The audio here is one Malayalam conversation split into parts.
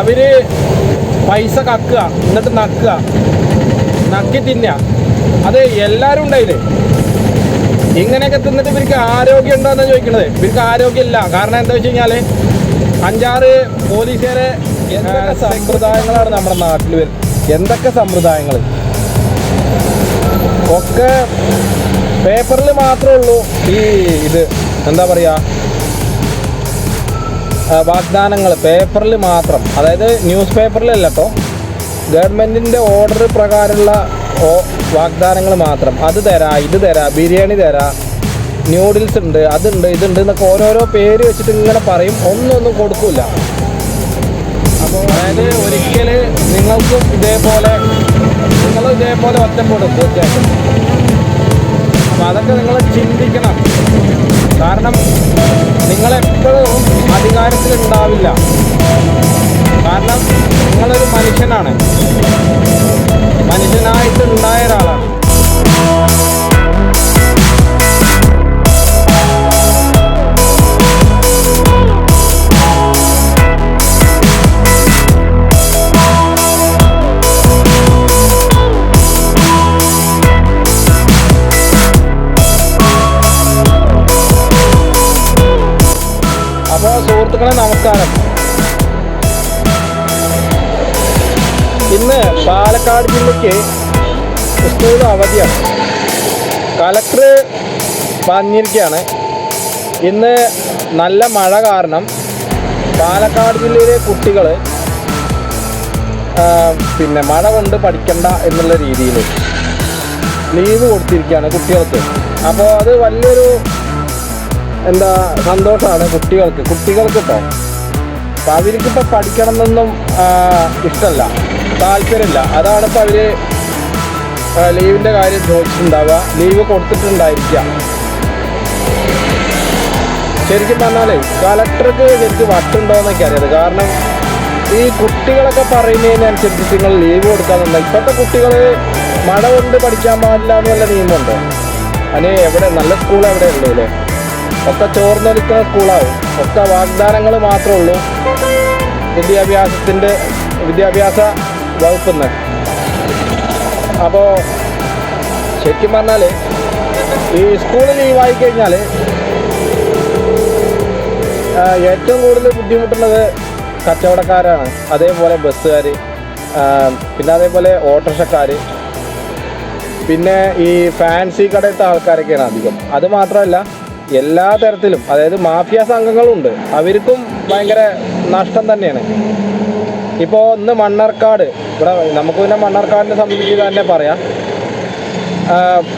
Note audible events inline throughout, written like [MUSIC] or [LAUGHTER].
അവർ പൈസ കക്കുക എന്നിട്ട് നക്കുക. നക്കി തിന്നുക അത് എല്ലാവരും ഉണ്ടായില്ലേ? ഇങ്ങനെയൊക്കെ തിന്നിട്ട് ഇവർക്ക് ആരോഗ്യം ഉണ്ടോ ഉണ്ടോന്ന് ചോദിക്കണത്. ഇവർക്ക് ആരോഗ്യമില്ല. കാരണം എന്താ വെച്ച് കഴിഞ്ഞാൽ അഞ്ചാറ് പോലീസുകാരെ എന്തൊക്കെ സമ്പ്രദായങ്ങളാണ് നമ്മുടെ നാട്ടിൽ വരുന്നത് എന്തൊക്കെ സമ്പ്രദായങ്ങൾ ഒക്കെ പേപ്പറിൽ മാത്രമേ ഉള്ളൂ ഈ ഇത്. എന്താ പറയുക വാഗ്ദാനങ്ങൾ പേപ്പറിൽ മാത്രം. അതായത് ന്യൂസ് പേപ്പറിലല്ല കേട്ടോ ഗവൺമെന്റിന്റെ ഓർഡർ പ്രകാരമുള്ള വാഗ്ദാനങ്ങൾ മാത്രം. അത് തരാം ഇത് തരാം ബിരിയാണി തരാ ന്യൂഡിൽസ് ഉണ്ട് അതുണ്ട് ഇതുണ്ട് എന്നൊക്കെ ഓരോരോ പേര് വെച്ചിട്ട് ഇങ്ങനെ പറയും. ഒന്നും ഒന്നും കൊടുക്കില്ല അപ്പോൾ അതായത് ഒരിക്കൽ നിങ്ങൾക്കും ഇതേപോലെ നിങ്ങൾ ഇതേപോലെ ഒറ്റപ്പെടും തീർച്ചയായിട്ടും. അപ്പോൾ അതൊക്കെ നിങ്ങൾ ചിന്തിക്കണം. കാരണം നിങ്ങളെപ്പോഴും അധികാരത്തിലുണ്ടാവില്ല. കാരണം നിങ്ങളൊരു മനുഷ്യനാണ്. മനുഷ്യനായിട്ട് ഉണ്ടായ ഒരാളാണ്. ജില്ലയ്ക്ക് സ്കൂൾ അവധിയാണ്. കലക്ടർ പറഞ്ഞിരിക്കുകയാണ് ഇന്ന് നല്ല മഴ കാരണം പാലക്കാട് ജില്ലയിലെ കുട്ടികൾ പിന്നെ മഴ കൊണ്ട് പഠിക്കണ്ട എന്നുള്ള രീതിയിൽ ലീവ് കൊടുത്തിരിക്കുകയാണ് കുട്ടികൾക്ക്. അപ്പോൾ അത് വലിയൊരു എന്താ സന്തോഷമാണ് കുട്ടികൾക്ക്. കുട്ടികൾക്ക് കേട്ടോ അപ്പം അവർക്കിപ്പോൾ പഠിക്കണം എന്നൊന്നും ഇഷ്ടമല്ല. താല്പര്യമില്ല. അതാണ് ഇപ്പോൾ അവർ ലീവിന്റെ കാര്യം ചോദിച്ചിട്ടുണ്ടാവുക. ലീവ് കൊടുത്തിട്ടുണ്ടായിരിക്കുക ശരിക്കും പറഞ്ഞാലേ കലക്ടർക്ക് ശരിക്കും വട്ടുണ്ടോ എന്നൊക്കെ അറിയാത് കാരണം ഈ കുട്ടികളൊക്കെ പറയുന്നതിനനുസരിച്ച് നിങ്ങൾ ലീവ് കൊടുക്കാറുണ്ട് ഇപ്പോഴത്തെ കുട്ടികൾ മഴ കൊണ്ട് പഠിക്കാൻ പാടില്ല എന്നുള്ള നിയമമുണ്ട്. അതിന് എവിടെ നല്ല സ്കൂൾ എവിടെ ഉള്ളൂ അല്ലേ ഒക്കെ ചോർന്നൊലിക്കുന്ന സ്കൂളാവും ഒക്കെ വാഗ്ദാനങ്ങൾ മാത്രമേ ഉള്ളൂ. വിദ്യാഭ്യാസത്തിന്റെ വിദ്യാഭ്യാസ വകുപ്പിൽ അപ്പോൾ ശരിക്കും പറഞ്ഞാൽ ഈ സ്കൂളിൽ ലീവായി കഴിഞ്ഞാൽ ഏറ്റവും കൂടുതൽ ബുദ്ധിമുട്ടുള്ളത് കച്ചവടക്കാരാണ്. അതേപോലെ ബസ്സുകാർ പിന്നെ അതേപോലെ ഓട്ടോറിക്ഷക്കാർ പിന്നെ ഈ ഫാൻസി കടയിലത്തെ ആൾക്കാരൊക്കെയാണ് അധികം. അത് മാത്രമല്ല എല്ലാ തരത്തിലും അതായത് മാഫിയ സംഘങ്ങളുണ്ട്. അവർക്കും ഭയങ്കര നഷ്ടം തന്നെയാണ്. ഇപ്പോൾ ഇന്ന് മണ്ണാർക്കാട് ഇവിടെ നമുക്ക് പിന്നെ മണ്ണാർക്കാടിനെ സംബന്ധിച്ച് തന്നെ പറയാം.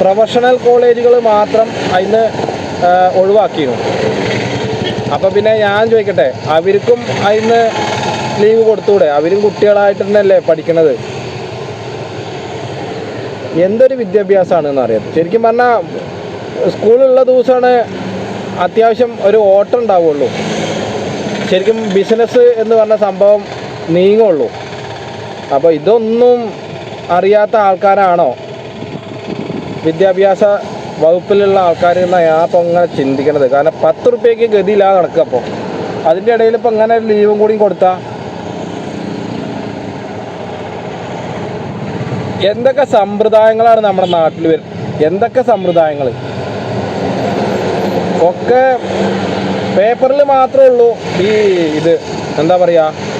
പ്രൊഫഷണൽ കോളേജുകൾ മാത്രം അതിന് ഒഴിവാക്കിയിരുന്നു അപ്പോൾ പിന്നെ ഞാൻ ചോദിക്കട്ടെ അവർക്കും അതിന് ലീവ് കൊടുത്തൂടെ? അവരും കുട്ടികളായിട്ട് തന്നെയല്ലേ പഠിക്കണത്? എന്തൊരു വിദ്യാഭ്യാസമാണ് അറിയാം. ശരിക്കും പറഞ്ഞാൽ സ്കൂളുള്ള ദിവസമാണ് അത്യാവശ്യം ഒരു ഓട്ടം ഉണ്ടാവുള്ളൂ. ശരിക്കും ബിസിനസ് എന്ന് പറഞ്ഞ സംഭവം നീങ്ങുള്ളൂ. അപ്പോൾ ഇതൊന്നും അറിയാത്ത ആൾക്കാരാണോ? വിദ്യാഭ്യാസ വകുപ്പിലുള്ള ആൾക്കാർ എന്നാണ് ഞാൻ അപ്പോൾ അങ്ങനെ ചിന്തിക്കണത്. കാരണം പത്ത് റുപ്യക്ക് ഗതിയില്ലാതെ നടക്കുക അപ്പോൾ അതിന്റെ ഇടയിൽ ഇപ്പോൾ ഇങ്ങനെ ലീവും കൂടി കൊടുത്താൽ എന്തൊക്കെ സമ്പ്രദായങ്ങളാണ് നമ്മുടെ നാട്ടിൽ വരുന്നത് എന്തൊക്കെ സമ്പ്രദായങ്ങൾ ഒക്കെ പേപ്പറിൽ മാത്രമേ ഉള്ളൂ ഈ ഇത്. എന്താ പറയുക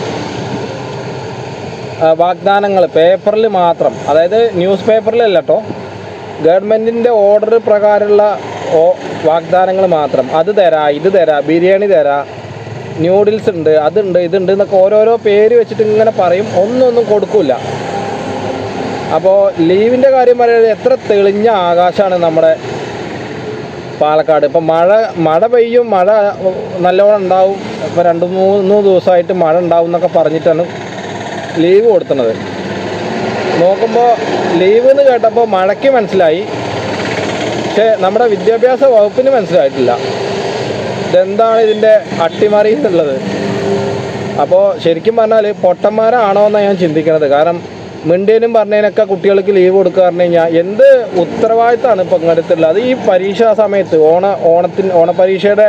വാഗ്ദാനങ്ങൾ പേപ്പറിൽ മാത്രം. അതായത് ന്യൂസ് പേപ്പറിലല്ല കേട്ടോ ഗവൺമെന്റിന്റെ ഓർഡർ പ്രകാരമുള്ള വാഗ്ദാനങ്ങൾ മാത്രം. അത് തരാ ഇത് തരാ ബിരിയാണി തരാ ന്യൂഡിൽസ് ഉണ്ട് അതുണ്ട് ഇതുണ്ട് എന്നൊക്കെ ഓരോരോ പേര് വെച്ചിട്ട് ഇങ്ങനെ പറയും. ഒന്നൊന്നും ഒന്നും കൊടുക്കില്ല അപ്പോൾ ലീവിന്റെ കാര്യം പറയുന്നത് എത്ര തെളിഞ്ഞ ആകാശമാണ് നമ്മുടെ പാലക്കാട്. ഇപ്പം മഴ മഴ പെയ്യും മഴ നല്ലോണം ഉണ്ടാവും. ഇപ്പോൾ രണ്ട് മൂന്ന് ദിവസമായിട്ട് മഴ ഉണ്ടാവും എന്നൊക്കെ പറഞ്ഞിട്ടാണ് ലീവ് കൊടുത്തണത്. നോക്കുമ്പോൾ ലീവ് എന്ന് കേട്ടപ്പോൾ മഴയ്ക്ക് മനസ്സിലായി. പക്ഷെ നമ്മുടെ വിദ്യാഭ്യാസ വകുപ്പിന് മനസ്സിലായിട്ടില്ല. ഇതെന്താണ് ഇതിന്റെ അട്ടിമറി എന്നുള്ളത്? അപ്പോൾ ശരിക്കും പറഞ്ഞാൽ പൊട്ടന്മാരാണോ എന്നാണ് ഞാൻ ചിന്തിക്കുന്നത് കാരണം മിണ്ടേനും പറഞ്ഞതിനൊക്കെ കുട്ടികൾക്ക് ലീവ് കൊടുക്കുക പറഞ്ഞു കഴിഞ്ഞാൽ എന്ത് ഉത്തരവാദിത്തമാണ് ഇപ്പം ഇങ്ങനത്തുള്ളത്? അത് ഈ പരീക്ഷാ സമയത്ത് ഓണ ഓണത്തിന് ഓണപരീക്ഷയുടെ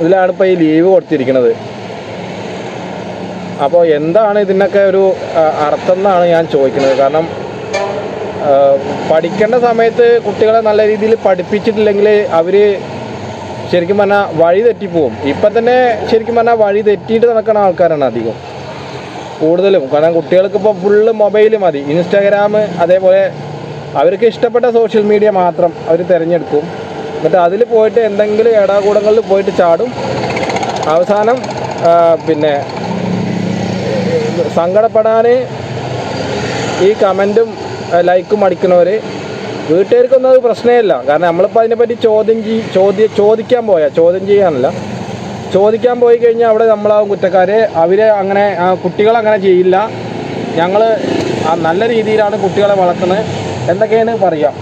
ഇതിലാണ് ഇപ്പോൾ ഈ ലീവ് കൊടുത്തിരിക്കുന്നത് അപ്പോൾ എന്താണ് ഇതിനൊക്കെ ഒരു അർത്ഥം എന്നാണ് ഞാൻ ചോദിക്കുന്നത്. കാരണം പഠിക്കേണ്ട സമയത്ത് കുട്ടികളെ നല്ല രീതിയിൽ പഠിപ്പിച്ചിട്ടില്ലെങ്കിൽ അവർ ശരിക്കും പറഞ്ഞാൽ വഴി തെറ്റിപ്പോവും. ഇപ്പം തന്നെ ശരിക്കും പറഞ്ഞാൽ വഴി തെറ്റിയിട്ട് നടക്കുന്ന ആൾക്കാരാണ് അധികം. കൂടുതലും. കാരണം കുട്ടികൾക്ക് ഇപ്പോൾ ഫുള്ള് മൊബൈൽ മതി. ഇൻസ്റ്റാഗ്രാം അതേപോലെ അവർക്ക് ഇഷ്ടപ്പെട്ട സോഷ്യൽ മീഡിയ മാത്രം അവർ തിരഞ്ഞെടുക്കും. എന്നിട്ട് അതിൽ പോയിട്ട് എന്തെങ്കിലും ഇടാകൂടങ്ങളിൽ പോയിട്ട് ചാടും. അവസാനം പിന്നെ സങ്കടപ്പെടാൻ ഈ കമന്റും ലൈക്കും അടിക്കുന്നവർ വീട്ടുകാർക്കൊന്നും അത് പ്രശ്നമില്ല കാരണം നമ്മളിപ്പോൾ അതിനെപ്പറ്റി ചോദ്യം ചെയ് ചോദ്യ ചോദിക്കാൻ പോയാൽ ചോദ്യം ചെയ്യാനല്ല. ചോദിക്കാൻ പോയി കഴിഞ്ഞാൽ അവിടെ നമ്മളാവും കുറ്റക്കാർ അവരെ അങ്ങനെ കുട്ടികളങ്ങനെ ചെയ്യില്ല. ഞങ്ങൾ നല്ല രീതിയിലാണ് കുട്ടികളെ വളർത്തുന്നത്. എന്തൊക്കെയാണ് പറയാം?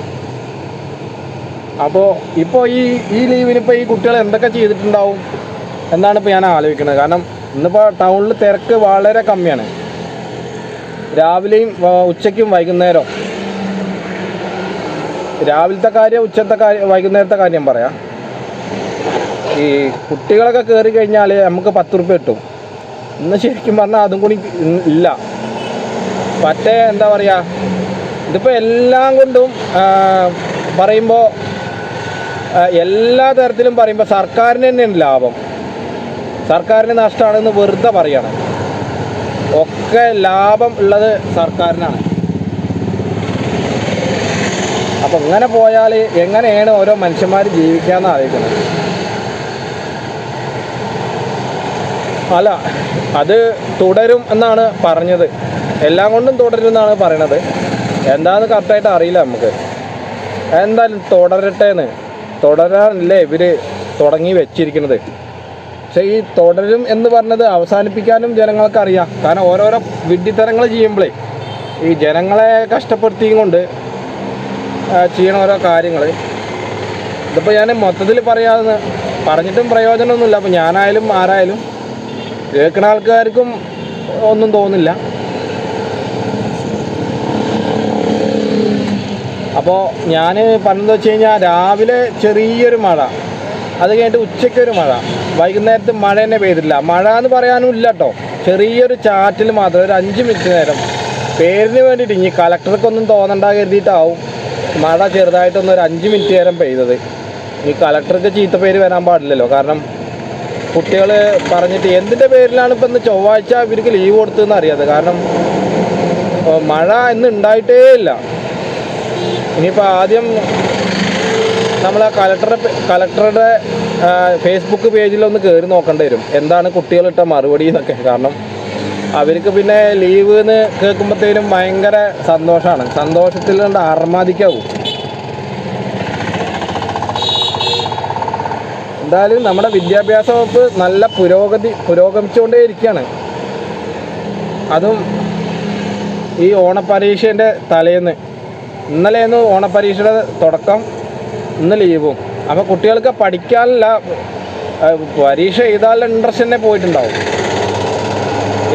അപ്പോൾ ഇപ്പോൾ ഈ ഈ ലീവിനിപ്പോൾ ഈ കുട്ടികൾ എന്തൊക്കെ ചെയ്തിട്ടുണ്ടാവും? എന്നാണ് ഇപ്പോൾ ഞാൻ ആലോചിക്കുന്നത്. കാരണം ഇന്നിപ്പോൾ ടൗണിൽ തിരക്ക് വളരെ കമ്മിയാണ്. രാവിലെയും ഉച്ചയ്ക്കും വൈകുന്നേരം. രാവിലത്തെ കാര്യം ഉച്ചത്തെ കാര്യം വൈകുന്നേരത്തെ കാര്യം പറയാം. ഈ കുട്ടികളൊക്കെ കയറി കഴിഞ്ഞാൽ നമുക്ക് പത്ത് റുപ്യ കിട്ടും. ഇന്ന് ശരിക്കും പറഞ്ഞാൽ അതും കൂടി ഇല്ല. മറ്റേ എന്താ പറയുക ഇതിപ്പോൾ എല്ലാം കൊണ്ടും പറയുമ്പോൾ എല്ലാ തരത്തിലും പറയുമ്പോൾ സർക്കാരിന് തന്നെയാണ് ലാഭം. സർക്കാരിന് നഷ്ടമാണെന്ന് വെറുതെ പറയാണ്. ഒക്കെ ലാഭം ഉള്ളത് സർക്കാരിനാണ്. അപ്പം ഇങ്ങനെ പോയാൽ എങ്ങനെയാണ് ഓരോ മനുഷ്യന്മാർ ജീവിക്കാന്ന് ആലോചിക്കുന്നത് അല്ല അത് തുടരും എന്നാണ് പറഞ്ഞത്. എല്ലാം കൊണ്ടും തുടരും എന്നാണ് പറയണത്. എന്താന്ന് കറക്റ്റായിട്ട് അറിയില്ല നമുക്ക്. എന്തായാലും തുടരട്ടെ എന്ന് തുടരാനല്ലേ ഇവർ തുടങ്ങി വെച്ചിരിക്കുന്നത്. പക്ഷേ ഈ തുടരും എന്ന് പറഞ്ഞത് അവസാനിപ്പിക്കാനും ജനങ്ങൾക്ക് അറിയാം. കാരണം ഓരോരോ വിഡ്ഢിത്തരങ്ങൾ ചെയ്യുമ്പോഴേ ഈ ജനങ്ങളെ കഷ്ടപ്പെടുത്തിയും കൊണ്ട് ചെയ്യണ ഓരോ കാര്യങ്ങൾ ഇതിപ്പോൾ ഞാൻ മൊത്തത്തിൽ പറയാതെ പറഞ്ഞിട്ടും പ്രയോജനമൊന്നുമില്ല. അപ്പോൾ ഞാനായാലും ആരായാലും കേൾക്കുന്ന ആൾക്കാർക്കും ഒന്നും തോന്നില്ല. അപ്പോൾ ഞാൻ പറഞ്ഞതെന്ന് വെച്ച് കഴിഞ്ഞാൽ രാവിലെ ചെറിയൊരു മഴ അത് കഴിഞ്ഞിട്ട് ഉച്ചയ്ക്കൊരു മഴ. വൈകുന്നേരത്ത് മഴ തന്നെ പെയ്തില്ല മഴ എന്ന് പറയാനും ഇല്ല കേട്ടോ ചെറിയൊരു ചാറ്റിൽ മാത്രം ഒരു അഞ്ച് മിനിറ്റ് നേരം. പേരിന് വേണ്ടിയിട്ട് ഇനി കലക്ടർക്കൊന്നും തോന്നണ്ട കരുതിയിട്ടാവും മഴ ചെറുതായിട്ടൊന്ന് ഒരു അഞ്ച് മിനിറ്റ് നേരം പെയ്തത്. ഈ കലക്ടർക്ക് ചീത്ത പേര് വരാൻ പാടില്ലല്ലോ. കാരണം കുട്ടികൾ പറഞ്ഞിട്ട് എന്തിന്റെ പേരിലാണ് ഇപ്പം ഇന്ന് ചൊവ്വാഴ്ച ഇവർക്ക് ലീവ് കൊടുത്തതെന്ന് അറിയാതെ. കാരണം മഴ ഇന്ന് ഉണ്ടായിട്ടേ ഇല്ല. ഇനിയിപ്പോൾ ആദ്യം നമ്മൾ ആ കലക്ടറെ കലക്ടറുടെ ഫേസ്ബുക്ക് പേജിലൊന്ന് കയറി നോക്കേണ്ടി വരും. എന്താണ് കുട്ടികളിട്ട മറുപടി എന്നൊക്കെ. കാരണം അവർക്ക് പിന്നെ ലീവ് എന്ന് കേൾക്കുമ്പോഴത്തേനും ഭയങ്കര സന്തോഷമാണ് സന്തോഷത്തിൽ കൊണ്ട് അർമാദിക്കാവും എന്തായാലും നമ്മുടെ വിദ്യാഭ്യാസ വകുപ്പ് നല്ല പുരോഗതി പുരോഗമിച്ചുകൊണ്ടേ ഇരിക്കുകയാണ് അതും ഈ ഓണപ്പരീക്ഷേന്റെ തലേന്ന്. ഇന്നലെയെന്ന് ഓണപ്പരീക്ഷയുടെ തുടക്കം. ഇന്ന് ലീവും അപ്പോൾ കുട്ടികൾക്ക് പഠിക്കാനല്ല പരീക്ഷ എഴുതാനുള്ള ഇൻട്രസ്റ്റ് തന്നെ പോയിട്ടുണ്ടാവും.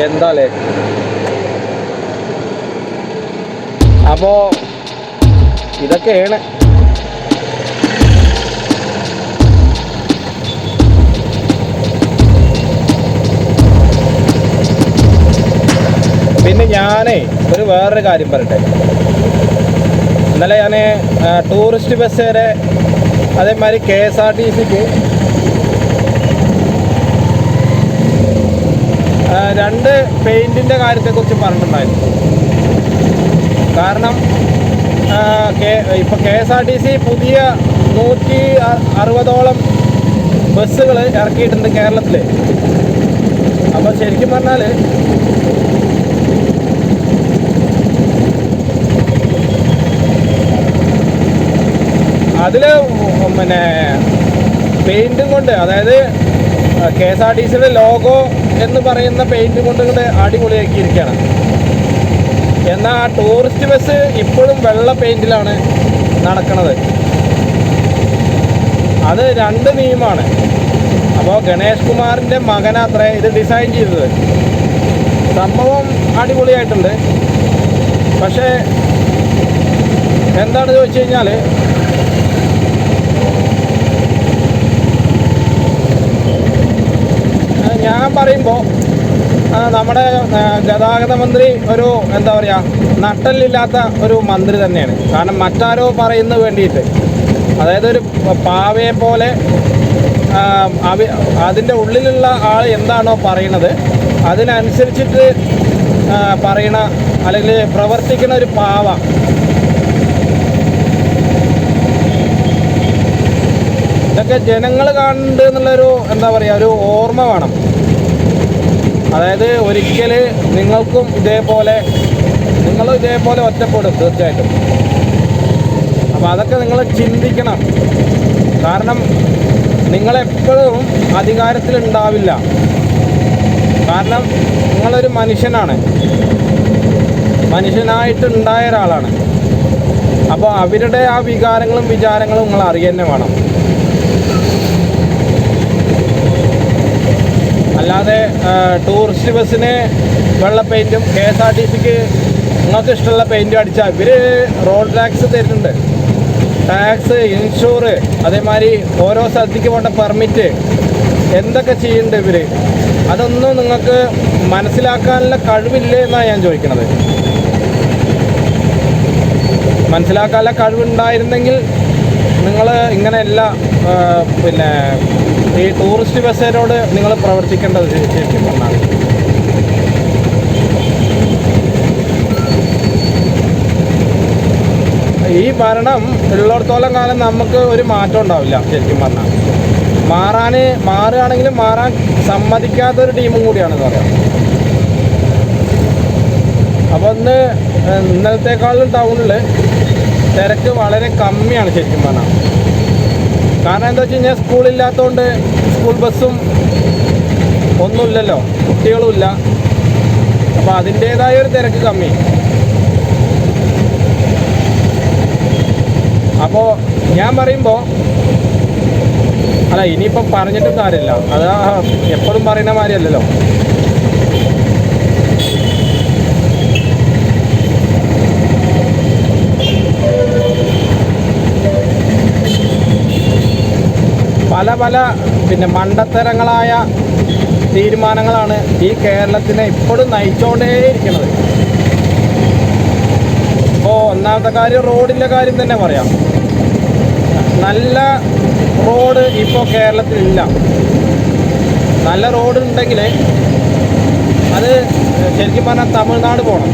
എന്താലേ അപ്പോൾ ഇതൊക്കെയാണ്. പിന്നെ ഞാനേ ഒരു വേറൊരു കാര്യം പറയട്ടെ? ഇന്നലെ ഞാൻ ടൂറിസ്റ്റ് ബസ് വരെ അതേമാതിരി കെ എസ് ആർ ടി സിക്ക് രണ്ട് പെയിന്റിന്റെ കാര്യത്തെക്കുറിച്ച് പറഞ്ഞിട്ടുണ്ടായിരുന്നു. കാരണം ഇപ്പോൾ K S R T C പുതിയ നൂറ്റി അറുപതോളം ബസ്സുകൾ ഇറക്കിയിട്ടുണ്ട് കേരളത്തിൽ അപ്പോൾ ശരിക്കും പറഞ്ഞാൽ അതിൽ പിന്നെ പെയിന്റും കൊണ്ട് അതായത് കെ എസ് ആർ ടി സിയുടെ ലോഗോ എന്ന് പറയുന്ന പെയിന്റും കൊണ്ട് ഇങ്ങോട്ട് അടിപൊളിയാക്കിയിരിക്കുകയാണ് എന്നാൽ ആ ടൂറിസ്റ്റ് ബസ് ഇപ്പോഴും വെള്ള പെയിന്റിലാണ് നടക്കുന്നത് അത് രണ്ട് നിയമമാണ് അപ്പോൾ ഗണേഷ് കുമാറിന്റെ മകനാത്രേ ഇത് ഡിസൈൻ ചെയ്തത്. സംഭവം അടിപൊളിയായിട്ടുണ്ട്. പക്ഷേ എന്താണെന്ന് ചോദിച്ചു കഴിഞ്ഞാൽ ഞാൻ പറയുമ്പോൾ നമ്മുടെ ഗതാഗത മന്ത്രി ഒരു എന്താ പറയുക നട്ടലില്ലാത്ത ഒരു മന്ത്രി തന്നെയാണ്. കാരണം മറ്റാരോ പറയുന്ന വേണ്ടിയിട്ട്. അതായത് ഒരു പാവയെ പോലെ അതിന്റെ ഉള്ളിലുള്ള ആൾ എന്താണോ പറയുന്നത് അതിനനുസരിച്ചിട്ട് പറയണ അല്ലെങ്കിൽ പ്രവർത്തിക്കുന്ന ഒരു പാവ. ഇതൊക്കെ ജനങ്ങൾ കാണുന്നുണ്ട് എന്നുള്ളൊരു എന്താ പറയുക ഒരു ഓർമ്മ വേണം. അതായത് ഒരിക്കൽ നിങ്ങൾക്കും ഇതേപോലെ നിങ്ങളും ഇതേപോലെ ഒറ്റപ്പെടും തീർച്ചയായിട്ടും. അപ്പോൾ അതൊക്കെ നിങ്ങൾ ചിന്തിക്കണം. കാരണം നിങ്ങളെപ്പോഴും അധികാരത്തിലുണ്ടാവില്ല. കാരണം നിങ്ങളൊരു മനുഷ്യനാണ്. മനുഷ്യനായിട്ടുണ്ടായ ഒരാളാണ്. അപ്പോൾ അവരുടെ ആ വികാരങ്ങളും വിചാരങ്ങളും നിങ്ങൾ അറിയന്നെ വേണം. അല്ലാതെ ടൂറിസ്റ്റ് ബസ്സിന് വെള്ള പെയിന്റും കെ എസ് ആർ ടി സിക്ക് നിങ്ങൾക്ക് ഇഷ്ടമുള്ള പെയിന്റും അടിച്ചാൽ ഇവർ റോഡ് ടാക്സ് തരുന്നുണ്ട്. ടാക്സ് ഇൻഷൂർ അതേമാതിരി ഓരോ സ്ഥലത്തേക്ക് പോകേണ്ട പെർമിറ്റ് എന്തൊക്കെ ചെയ്യുന്നുണ്ട് ഇവർ അതൊന്നും നിങ്ങൾക്ക് മനസ്സിലാക്കാനുള്ള കഴിവില്ലേ എന്നാണ് ഞാൻ ചോദിക്കുന്നത് മനസ്സിലാക്കാനുള്ള കഴിവുണ്ടായിരുന്നെങ്കിൽ നിങ്ങൾ ഇങ്ങനെയല്ല പിന്നെ ഈ ടൂറിസ്റ്റ് ബസ്സിനോട് നിങ്ങൾ പ്രവർത്തിക്കേണ്ടത് ശരി- ശരിക്കും പറഞ്ഞാൽ ഈ ഭരണം ഉള്ളിടത്തോളം കാലം നമുക്ക് ഒരു മാറ്റം ഉണ്ടാവില്ല ശരിക്കും പറഞ്ഞാൽ. മാറാൻ മാറുകയാണെങ്കിലും മാറാൻ സമ്മതിക്കാത്തൊരു ടീമും കൂടിയാണെന്ന് പറയാം. അപ്പോൾ ഇന്ന് ഇന്നലത്തേക്കാളും ടൗണിൽ തിരക്ക് വളരെ കമ്മിയാണ് ശരിക്കും പറഞ്ഞാൽ. കാരണം എന്താ വെച്ച് കഴിഞ്ഞാൽ സ്കൂളില്ലാത്തതുകൊണ്ട് സ്കൂൾ ബസ്സും ഒന്നുമില്ലല്ലോ. കുട്ടികളുമില്ല. അപ്പോൾ അതിന്റേതായ ഒരു തിരക്ക് കമ്മി. അപ്പോൾ ഞാൻ പറയുമ്പോൾ അല്ല ഇനിയിപ്പം പറഞ്ഞിട്ടും കാര്യമില്ല. അത് എപ്പോഴും പറയുന്ന മാതിരിയല്ലല്ലോ. പല പല പിന്നെ മണ്ടത്തരങ്ങളായ തീരുമാനങ്ങളാണ് ഈ കേരളത്തിനെ ഇപ്പോഴും നയിച്ചുകൊണ്ടേയിരിക്കുന്നത് ഇപ്പോൾ ഒന്നാമത്തെ കാര്യം റോഡിന്റെ കാര്യം തന്നെ പറയാം. നല്ല റോഡ് ഇപ്പോൾ കേരളത്തിലില്ല. നല്ല റോഡ് ഉണ്ടെങ്കിൽ അത് ശരിക്കും പറഞ്ഞാൽ തമിഴ്നാട് പോകണം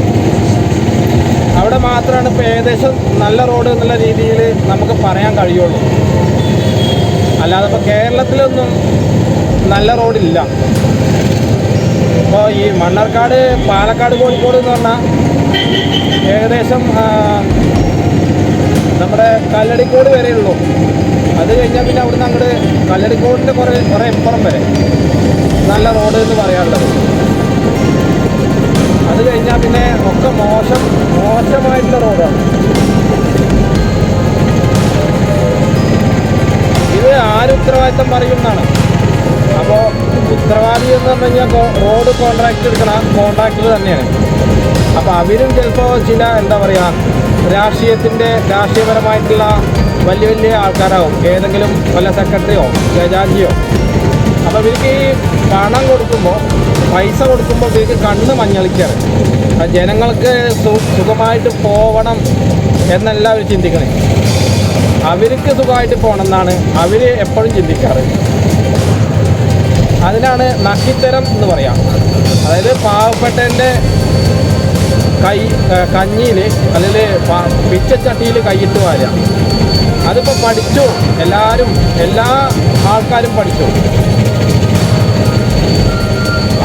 അവിടെ മാത്രമാണ് ഇപ്പോൾ ഏകദേശം നല്ല റോഡ് എന്നുള്ള രീതിയിൽ നമുക്ക് പറയാൻ കഴിയുള്ളൂ. അല്ലാതെ ഇപ്പോൾ കേരളത്തിലൊന്നും നല്ല റോഡില്ല. ഇപ്പോൾ ഈ മണ്ണാർക്കാട് പാലക്കാട് കോഴിക്കോട് എന്ന് പറഞ്ഞാൽ ഏകദേശം നമ്മുടെ കല്ലടിക്കോട് വരെ ഉള്ളൂ. അത് കഴിഞ്ഞാൽ പിന്നെ അവിടുന്ന് അങ്ങോട്ട് കല്ലടിക്കോടിന്റെ കുറേ കുറേ ഇപ്പുറം വരെ. നല്ല റോഡ് എന്ന് പറയാനുള്ളത്. അത് കഴിഞ്ഞാൽ പിന്നെ ഒക്കെ മോശം മോശമായിട്ടുള്ള റോഡാണ്. ഇത് ആര് ഉത്തരവാദിത്തം പറയുന്നതാണ് അപ്പോൾ ഉത്തരവാദി എന്ന് പറഞ്ഞു കഴിഞ്ഞാൽ റോഡ് കോൺട്രാക്ട് എടുക്കണ കോൺട്രാക്ടർ തന്നെയാണ്. അപ്പോൾ അവരും ചിലപ്പോൾ ചില എന്താ പറയുക രാഷ്ട്രീയത്തിന്റെ രാഷ്ട്രീയപരമായിട്ടുള്ള വലിയ വലിയ ആൾക്കാരാവും. ഏതെങ്കിലും വല്ല സെക്രട്ടറിയോ ജജാജിയോ അപ്പോൾ ഇവർക്ക് ഈ പണം കൊടുക്കുമ്പോൾ പൈസ കൊടുക്കുമ്പോൾ ഇവർക്ക് കണ്ണ് മഞ്ഞളിക്കാറ് ജനങ്ങൾക്ക് സുഖമായിട്ട് പോവണം എന്നല്ല അവർ ചിന്തിക്കണേ. അവർക്ക് സുഖമായിട്ട് പോകണമെന്നാണ് അവർ എപ്പോഴും ചിന്തിക്കാറ്. അതിനാണ് നക്കിത്തരം എന്ന് പറയാം. അതായത് പാവപ്പെട്ടന്റെ കൈ കഞ്ഞിയിൽ അല്ലെങ്കിൽ പിച്ചച്ചട്ടിയിൽ കൈയിട്ട് വാരുക. അതിപ്പോൾ പഠിച്ചു? എല്ലാവരും എല്ലാ ആൾക്കാരും പഠിച്ചു?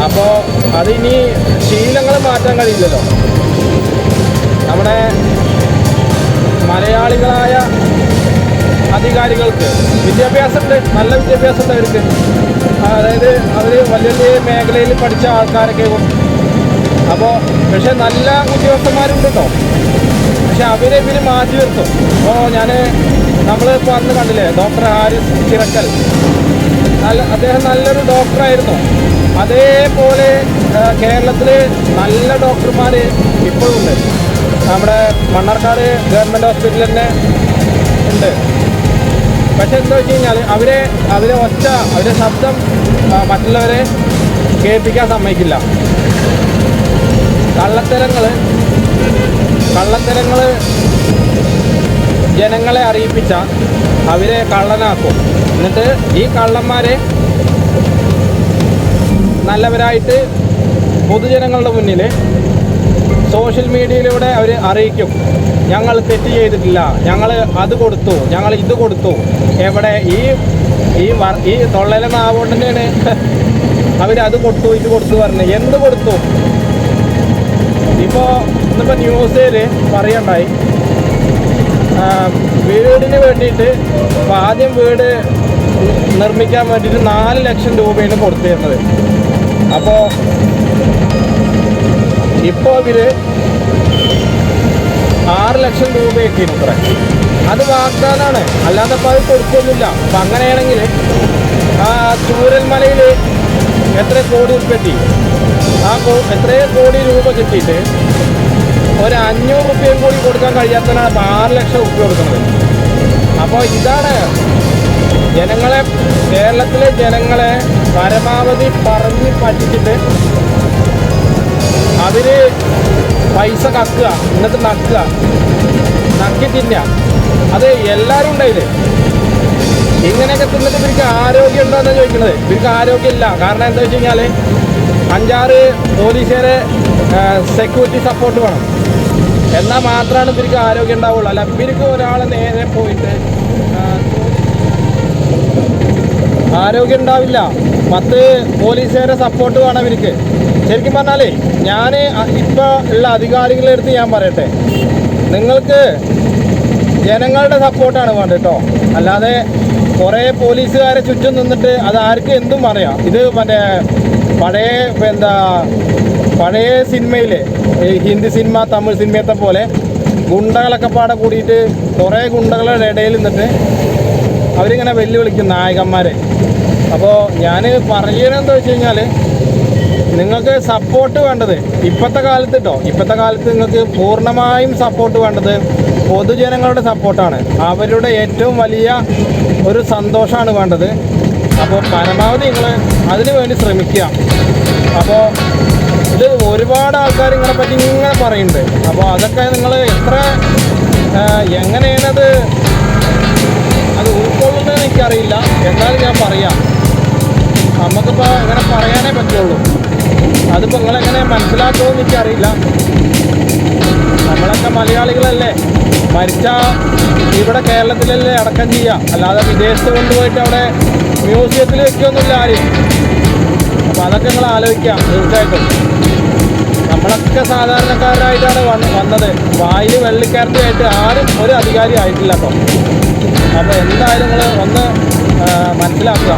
അപ്പോൾ അതിനി ശീലങ്ങൾ മാറ്റാൻ കഴിയില്ലല്ലോ നമ്മുടെ അധികാരികൾക്ക് വിദ്യാഭ്യാസമുണ്ട് നല്ല വിദ്യാഭ്യാസമുണ്ട് അവർക്ക് അതായത് അവർ വലിയ വലിയ മേഖലയിൽ പഠിച്ച ആൾക്കാരൊക്കെ അപ്പോൾ പക്ഷേ നല്ല ഉദ്യോഗസ്ഥന്മാരുണ്ട് പക്ഷെ അവരെ പിന്നെ മാറ്റി നിർത്തും. അപ്പോൾ ഞാൻ നമ്മളിപ്പോൾ അന്ന് കണ്ടില്ലേ ഡോക്ടർ ഹാരിസ് ചിറക്കൽ. നല്ല അദ്ദേഹം നല്ലൊരു ഡോക്ടറായിരുന്നു അതേപോലെ കേരളത്തിൽ നല്ല ഡോക്ടർമാർ ഇപ്പോഴും ഉണ്ട്. നമ്മുടെ മണ്ണാർക്കാട് ഗവൺമെന്റ് ഹോസ്പിറ്റലിൽ തന്നെ ഉണ്ട്. പക്ഷെ എന്താ വെച്ച് കഴിഞ്ഞാൽ അവരെ അവരെ ഒറ്റ അവരെ ശബ്ദം മറ്റുള്ളവരെ കേൾപ്പിക്കാൻ സമ്മതിക്കില്ല. കള്ളത്തരങ്ങൾ കള്ളത്തരങ്ങൾ ജനങ്ങളെ അറിയിപ്പിച്ച അവരെ കള്ളനാക്കും. എന്നിട്ട് ഈ കള്ളന്മാരെ നല്ലവരായിട്ട് പൊതുജനങ്ങളുടെ മുന്നിൽ സോഷ്യൽ മീഡിയയിലൂടെ അവർ അറിയിക്കും. ഞങ്ങൾ തെറ്റ് ചെയ്തിട്ടില്ല. ഞങ്ങൾ അത് കൊടുത്തു. ഞങ്ങൾ ഇത് കൊടുത്തു. എവിടെ ഈ ഈ ഈ തൊള്ളലെന്ന് നാവുകൊണ്ട് തന്നെയാണ് [LAUGHS] അവരത് കൊടുത്തു ഇത് കൊടുത്തു പറഞ്ഞു. എന്ത് കൊടുത്തു? ഇപ്പോൾ ഇന്നിപ്പോൾ ന്യൂസിൽ പറയണ്ടായി. വീടിന് വേണ്ടിയിട്ട് ആദ്യം വീട് നിർമ്മിക്കാൻ വേണ്ടിയിട്ട് നാല് ലക്ഷം രൂപയാണ് കൊടുത്തിരുന്നത്. അപ്പോൾ ഇപ്പോൾ ഇവർ ആറ് ലക്ഷം രൂപയൊക്കെ ഇത്ര അത് വാഗ്ദാനാണ്. അല്ലാതെ അപ്പോൾ അത് കൊടുക്കൊന്നുമില്ല അപ്പം അങ്ങനെയാണെങ്കിൽ ആ ചൂരൽമലയിൽ എത്ര കോടി ഉൾപ്പെട്ടി ആ കോ എത്രയോ കോടി രൂപ കിട്ടിയിട്ട് ഒരു അഞ്ഞൂറ് റുപ്യയും കൂടി കൊടുക്കാൻ കഴിയാത്തതിനാണ് ഇപ്പോൾ ആറ് ലക്ഷം റുപ്യ കൊടുക്കുന്നത്. അപ്പോൾ ഇതാണ് ജനങ്ങളെ കേരളത്തിലെ ജനങ്ങളെ പരമാവധി പറഞ്ഞ് പറ്റിച്ചിട്ട് അവർ പൈസ കക്കുക എന്നിട്ട് നക്കുക. നക്കി തിന്നുക അത് എല്ലാവരും ഉണ്ടായില്ലേ? ഇങ്ങനെയൊക്കെ തിന്നിട്ട് ഇവർക്ക് ആരോഗ്യം ഉണ്ടോ എന്നാണ് ചോദിക്കുന്നത് ഇവർക്ക് ആരോഗ്യമില്ല. കാരണം എന്താ വെച്ച് കഴിഞ്ഞാൽ അഞ്ചാറ് പോലീസുകാരെ സെക്യൂരിറ്റി സപ്പോർട്ട് വേണം. എന്നാൽ മാത്രമാണ് ഇവർക്ക് ആരോഗ്യം ഉണ്ടാവുള്ളൂ. അല്ല ഇവർക്ക് ഒരാൾ നേരെ പോയിട്ട് ആരോഗ്യം ഉണ്ടാവില്ല. പത്ത് പോലീസുകാരെ സപ്പോർട്ട് വേണം ഇവർക്ക്. ശരിക്കും പറഞ്ഞാലേ ഞാൻ ഇപ്പോൾ ഉള്ള അധികാരികളുടെ അടുത്ത് ഞാൻ പറയട്ടെ. നിങ്ങൾക്ക് ജനങ്ങളുടെ സപ്പോർട്ടാണ് വേണ്ടത് കേട്ടോ. അല്ലാതെ കുറേ പോലീസുകാരെ ചുറ്റും നിന്നിട്ട് അത് ആർക്കും എന്തും പറയാം. ഇത് മറ്റേ പഴയ എന്താ പഴയ സിനിമയിൽ ഹിന്ദി സിനിമ തമിഴ് സിനിമയത്തെ പോലെ ഗുണ്ടകളൊക്കെ പാടെ കൂടിയിട്ട് കുറേ ഗുണ്ടകളുടെ ഇടയിൽ നിന്നിട്ട് അവരിങ്ങനെ വെല്ലുവിളിക്കും നായകന്മാരെ. അപ്പോൾ ഞാൻ പറയണെന്താ വെച്ച് കഴിഞ്ഞാൽ നിങ്ങൾക്ക് സപ്പോർട്ട് വേണ്ടത് ഇപ്പോഴത്തെ കാലത്ത് കേട്ടോ ഇപ്പോഴത്തെ കാലത്ത് നിങ്ങൾക്ക് പൂർണമായും സപ്പോർട്ട് വേണ്ടത് പൊതുജനങ്ങളുടെ സപ്പോർട്ടാണ് അവരുടെ ഏറ്റവും വലിയ ഒരു സന്തോഷമാണ് വേണ്ടത്. അപ്പോൾ പരമാവധി നിങ്ങൾ അതിനു വേണ്ടി ശ്രമിക്കുക. അപ്പോൾ ഇത് ഒരുപാട് ആൾക്കാർ ഇങ്ങനെ പറ്റി ഇങ്ങനെ പറയുന്നുണ്ട്. അപ്പോൾ അതൊക്കെ നിങ്ങൾ എത്ര എങ്ങനെയാണത് അത് ഉൾക്കൊള്ളുന്നത് എനിക്കറിയില്ല. എന്നാലും ഞാൻ പറയാം. നമുക്കിപ്പോൾ ഇങ്ങനെ പറയാനേ പറ്റുള്ളൂ. അതിപ്പോൾ നിങ്ങളെങ്ങനെ മനസ്സിലാക്കുമെന്ന് എനിക്കറിയില്ല. നമ്മളൊക്കെ മലയാളികളല്ലേ? മരിച്ച ഇവിടെ കേരളത്തിലല്ലേ അടക്കം ചെയ്യുക. അല്ലാതെ വിദേശത്ത് കൊണ്ടുപോയിട്ട് അവിടെ മ്യൂസിയത്തിൽ വെക്കുകയൊന്നുമില്ല ആരും അപ്പോൾ അതൊക്കെ നിങ്ങൾ ആലോചിക്കാം തീർച്ചയായിട്ടും. നമ്മളൊക്കെ സാധാരണക്കാരായിട്ടാണ് വന്ന് വന്നത്. വായിൽ വെള്ളിക്കാരത്തിയായിട്ട് ആരും ഒരു അധികാരി ആയിട്ടില്ല അപ്പം അപ്പോൾ എന്തായാലും നിങ്ങൾ ഒന്ന് മനസ്സിലാക്കുക.